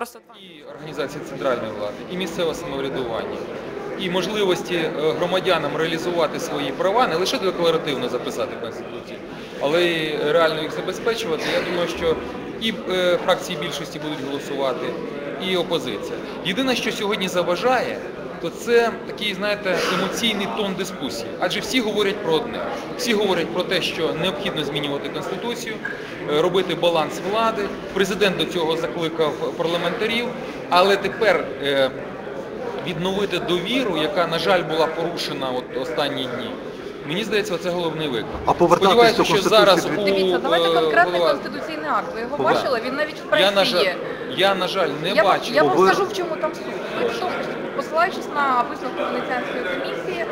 просто І організації центральної влади, і місцеве самоврядування, і можливості е, громадянам реалізувати свої права не лише декларативно записати в Конституції, але й реально їх забезпечувати. Я думаю, що і е, фракції більшості будуть голосувати, і опозиція. Єдине, що сьогодні заважає, то це такий, знаєте, емоційний тон дискусії. Адже всі говорять про одне. Всі говорять про те, що необхідно змінювати конституцію, е, робити баланс влади. Президент до цього закликав парламентарів, але тепер е, відновити довіру, яка, на жаль, була порушена от останні дні. Мені здається, це головний виклик. А повертатись Сподіваюся, до що Конституції зараз у Дивіться, давайте е, конкретний голова- конституційний акт. Ви його Повер- бачили? Він навіть в пресі я на жаль, є. я на жаль не я, бачив. я вам Повер- скажу, в чому там суть. Посилаючись на висновку Венеціанської комісії,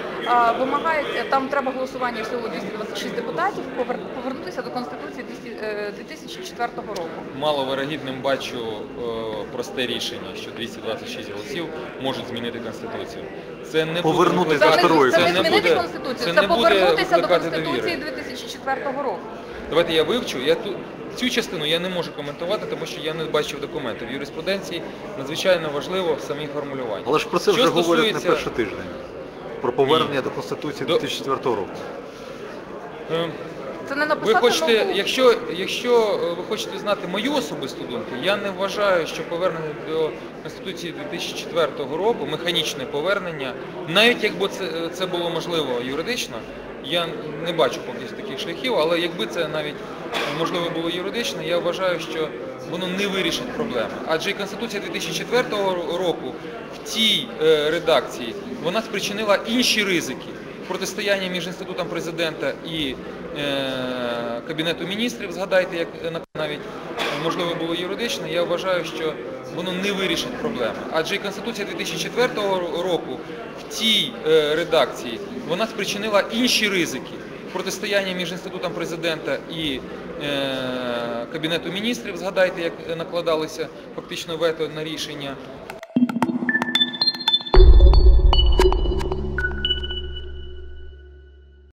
вимагають там треба голосування всього 226 депутатів повер- повернутися до конституції 200, е, 2004 року. Маловирогідним бачу е, просте рішення, що 226 голосів можуть змінити конституцію. Це не Повернути буде Це це не змінити буде- конституцію, це це, повернутися до конституції довіри. 2004 року. Давайте я вивчу. Я ту цю частину я не можу коментувати, тому що я не бачив документи. В юриспруденції надзвичайно важливо самі формулювання. Але ж про це Що вже говорять на перший тиждень. Про повернення до Конституції До- 2004 року. Е, Це не Ви хочете, нову- якщо, якщо е, ви хочете знати мою особисту думку, я не вважаю, що повернення до Конституції 2004 року, механічне повернення, навіть якби це, це було можливо юридично, я не бачу поки таких шляхів, але якби це навіть можливо було юридично, я вважаю, що воно не вирішить проблеми. Адже і Конституція 2004 року в тій е, редакції вона спричинила інші ризики протистояння між інститутом президента і е, Кабінету міністрів, згадайте, як е, навіть можливо було юридично, я вважаю, що воно не вирішить проблеми. Адже і Конституція 2004 року в тій е, редакції вона спричинила інші ризики. Протистояння між інститутом президента і е, Кабінету міністрів, згадайте, як накладалися фактично вето на рішення